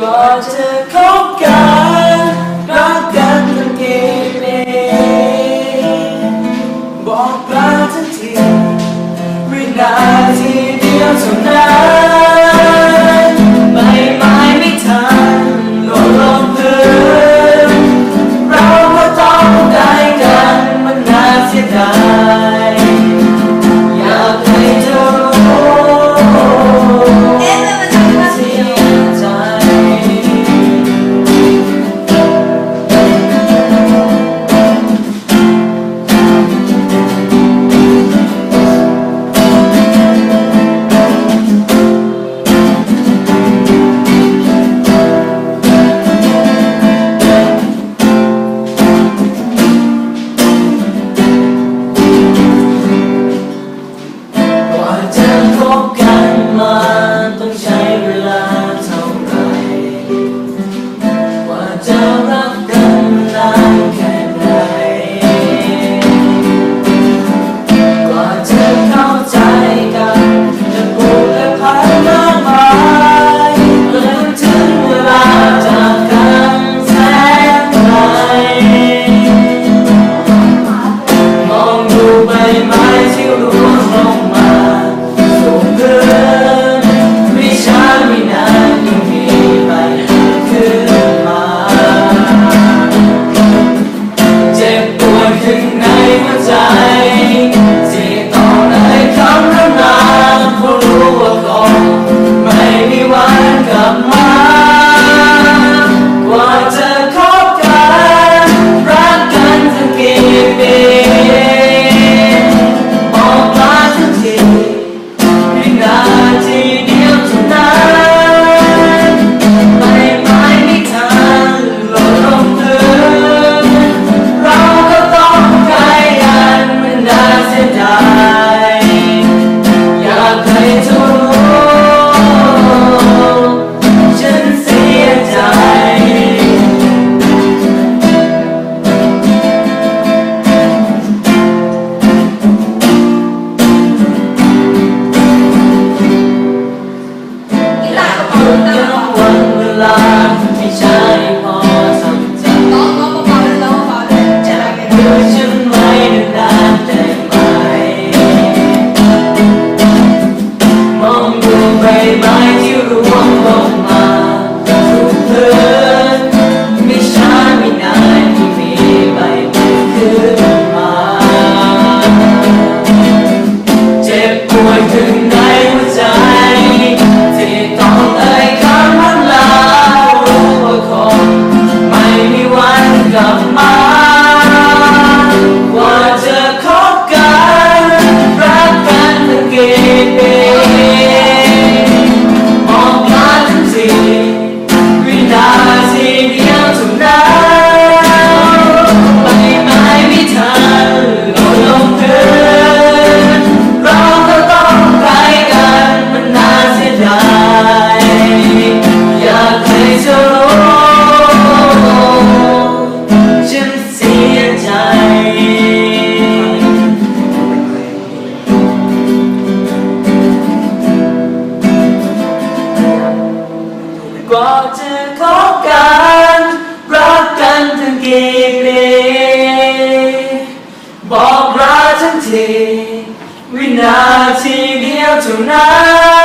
ก่อนจข้ากัน กว่าจะขอกันรักกันทั้งกี่ปีบอกรากทันทีวินาทีเดียวเท่านั้น